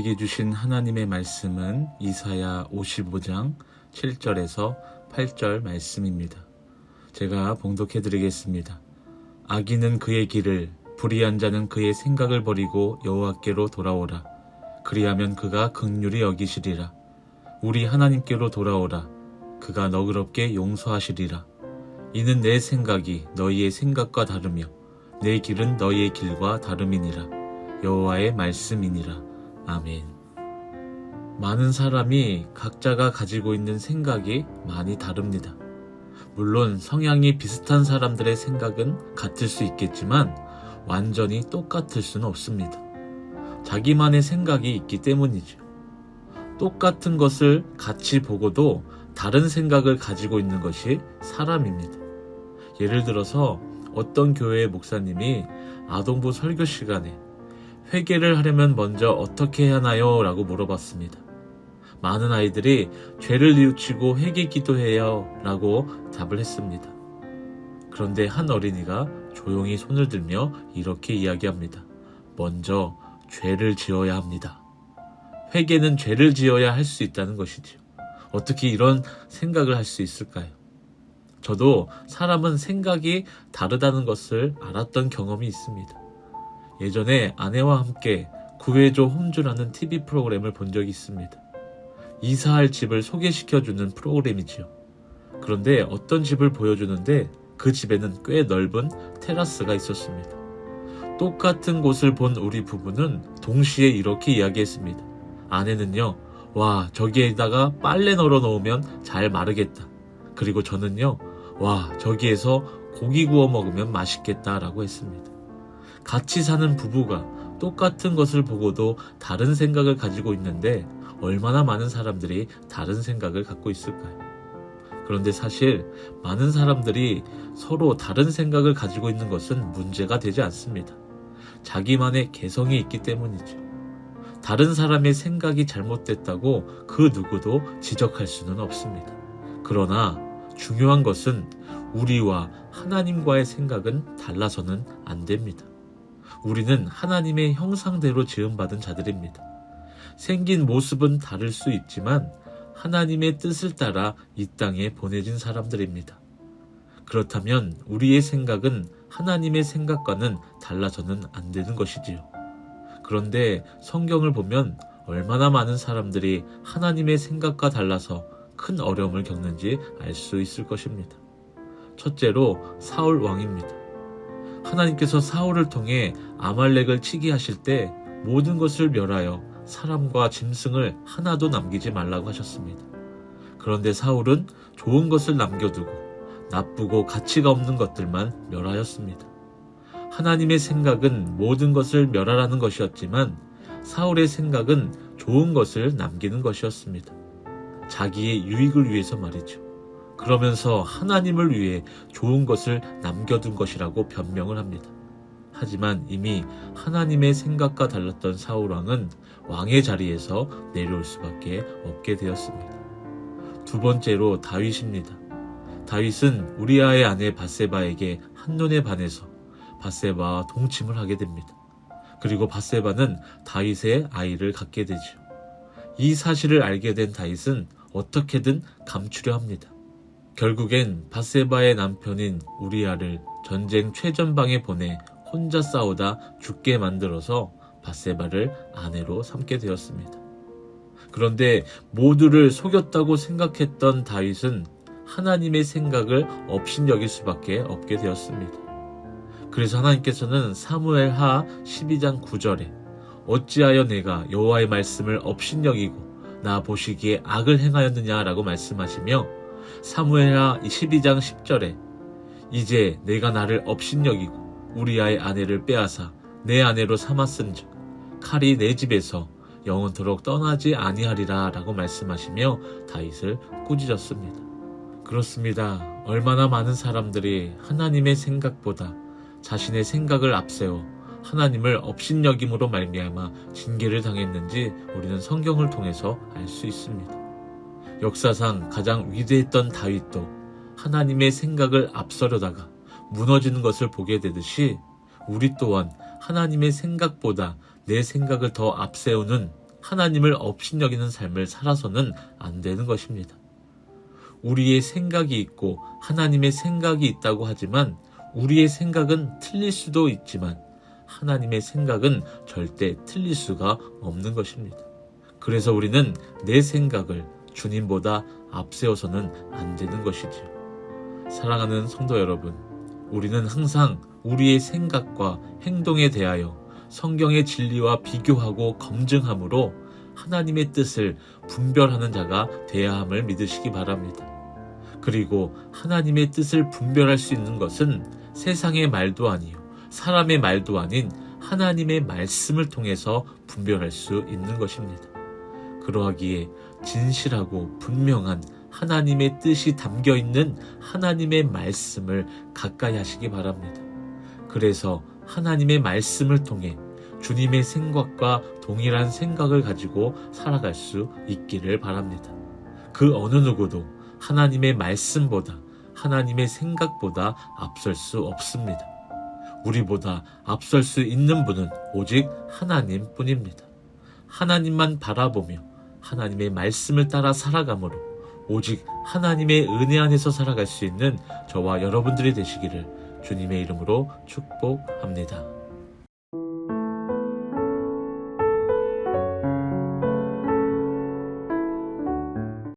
우리에게 주신 하나님의 말씀은 이사야 55장 7절에서 8절 말씀입니다. 제가 봉독해 드리겠습니다. 악인은 그의 길을 불의한 자는 그의 생각을 버리고 여호와께로 돌아오라. 그리하면 그가 극률이 여기시리라. 우리 하나님께로 돌아오라. 그가 너그럽게 용서하시리라. 이는 내 생각이 너희의 생각과 다르며 내 길은 너희의 길과 다름이니라. 여호와의 말씀이니라. 아멘. 많은 사람이 각자가 가지고 있는 생각이 많이 다릅니다. 물론 성향이 비슷한 사람들의 생각은 같을 수 있겠지만 완전히 똑같을 수는 없습니다. 자기만의 생각이 있기 때문이죠. 똑같은 것을 같이 보고도 다른 생각을 가지고 있는 것이 사람입니다. 예를 들어서 어떤 교회의 목사님이 아동부 설교 시간에 회개를 하려면 먼저 어떻게 해야 하나요? 라고 물어봤습니다. 많은 아이들이 죄를 뉘우치고 회개 기도해요 라고 답을 했습니다. 그런데 한 어린이가 조용히 손을 들며 이렇게 이야기합니다. 먼저 죄를 지어야 합니다. 회개는 죄를 지어야 할 수 있다는 것이지요. 어떻게 이런 생각을 할 수 있을까요? 저도 사람은 생각이 다르다는 것을 알았던 경험이 있습니다. 예전에 아내와 함께 구해줘 홈즈라는 TV 프로그램을 본 적이 있습니다. 이사할 집을 소개시켜주는 프로그램이지요. 그런데 어떤 집을 보여주는데 그 집에는 꽤 넓은 테라스가 있었습니다. 똑같은 곳을 본 우리 부부는 동시에 이렇게 이야기했습니다. 아내는요, 와, 저기에다가 빨래 널어 놓으면 잘 마르겠다. 그리고 저는요, 와, 저기에서 고기 구워 먹으면 맛있겠다라고 했습니다. 같이 사는 부부가 똑같은 것을 보고도 다른 생각을 가지고 있는데 얼마나 많은 사람들이 다른 생각을 갖고 있을까요? 그런데 사실 많은 사람들이 서로 다른 생각을 가지고 있는 것은 문제가 되지 않습니다. 자기만의 개성이 있기 때문이죠. 다른 사람의 생각이 잘못됐다고 그 누구도 지적할 수는 없습니다. 그러나 중요한 것은 우리와 하나님과의 생각은 달라서는 안 됩니다. 우리는 하나님의 형상대로 지음받은 자들입니다. 생긴 모습은 다를 수 있지만 하나님의 뜻을 따라 이 땅에 보내진 사람들입니다. 그렇다면 우리의 생각은 하나님의 생각과는 달라서는 안 되는 것이지요. 그런데 성경을 보면 얼마나 많은 사람들이 하나님의 생각과 달라서 큰 어려움을 겪는지 알 수 있을 것입니다. 첫째로 사울 왕입니다. 하나님께서 사울을 통해 아말렉을 치게 하실 때 모든 것을 멸하여 사람과 짐승을 하나도 남기지 말라고 하셨습니다. 그런데 사울은 좋은 것을 남겨두고 나쁘고 가치가 없는 것들만 멸하였습니다. 하나님의 생각은 모든 것을 멸하라는 것이었지만 사울의 생각은 좋은 것을 남기는 것이었습니다. 자기의 유익을 위해서 말이죠. 그러면서 하나님을 위해 좋은 것을 남겨둔 것이라고 변명을 합니다. 하지만 이미 하나님의 생각과 달랐던 사울왕은 왕의 자리에서 내려올 수밖에 없게 되었습니다. 두 번째로 다윗입니다. 다윗은 우리아의 아내 바세바에게 한눈에 반해서 바세바와 동침을 하게 됩니다. 그리고 바세바는 다윗의 아이를 갖게 되죠. 이 사실을 알게 된 다윗은 어떻게든 감추려 합니다. 결국엔 바세바의 남편인 우리아를 전쟁 최전방에 보내 혼자 싸우다 죽게 만들어서 바세바를 아내로 삼게 되었습니다. 그런데 모두를 속였다고 생각했던 다윗은 하나님의 생각을 업신여길 수밖에 없게 되었습니다. 그래서 하나님께서는 사무엘 하 12장 9절에 어찌하여 내가 여호와의 말씀을 업신여기고 나 보시기에 악을 행하였느냐라고 말씀하시며 사무엘 하 12장 10절에 이제 내가 나를 업신여기고 우리아의 아내를 빼앗아 내 아내로 삼았은즉 칼이 내 집에서 영원토록 떠나지 아니하리라 라고 말씀하시며 다윗을 꾸짖었습니다. 그렇습니다. 얼마나 많은 사람들이 하나님의 생각보다 자신의 생각을 앞세워 하나님을 업신여김으로 말미암아 징계를 당했는지 우리는 성경을 통해서 알 수 있습니다. 역사상 가장 위대했던 다윗도 하나님의 생각을 앞서려다가 무너지는 것을 보게 되듯이 우리 또한 하나님의 생각보다 내 생각을 더 앞세우는 하나님을 업신여기는 삶을 살아서는 안 되는 것입니다. 우리의 생각이 있고 하나님의 생각이 있다고 하지만 우리의 생각은 틀릴 수도 있지만 하나님의 생각은 절대 틀릴 수가 없는 것입니다. 그래서 우리는 내 생각을 주님보다 앞세워서는 안 되는 것이지요. 사랑하는 성도 여러분, 우리는 항상 우리의 생각과 행동에 대하여 성경의 진리와 비교하고 검증함으로 하나님의 뜻을 분별하는 자가 되어야 함을 믿으시기 바랍니다. 그리고 하나님의 뜻을 분별할 수 있는 것은 세상의 말도 아니요, 사람의 말도 아닌 하나님의 말씀을 통해서 분별할 수 있는 것입니다. 그러하기에 진실하고 분명한 하나님의 뜻이 담겨 있는 하나님의 말씀을 가까이 하시기 바랍니다. 그래서 하나님의 말씀을 통해 주님의 생각과 동일한 생각을 가지고 살아갈 수 있기를 바랍니다. 그 어느 누구도 하나님의 말씀보다 하나님의 생각보다 앞설 수 없습니다. 우리보다 앞설 수 있는 분은 오직 하나님 뿐입니다. 하나님만 바라보며 하나님의 말씀을 따라 살아가므로 오직 하나님의 은혜 안에서 살아갈 수 있는 저와 여러분들이 되시기를 주님의 이름으로 축복합니다.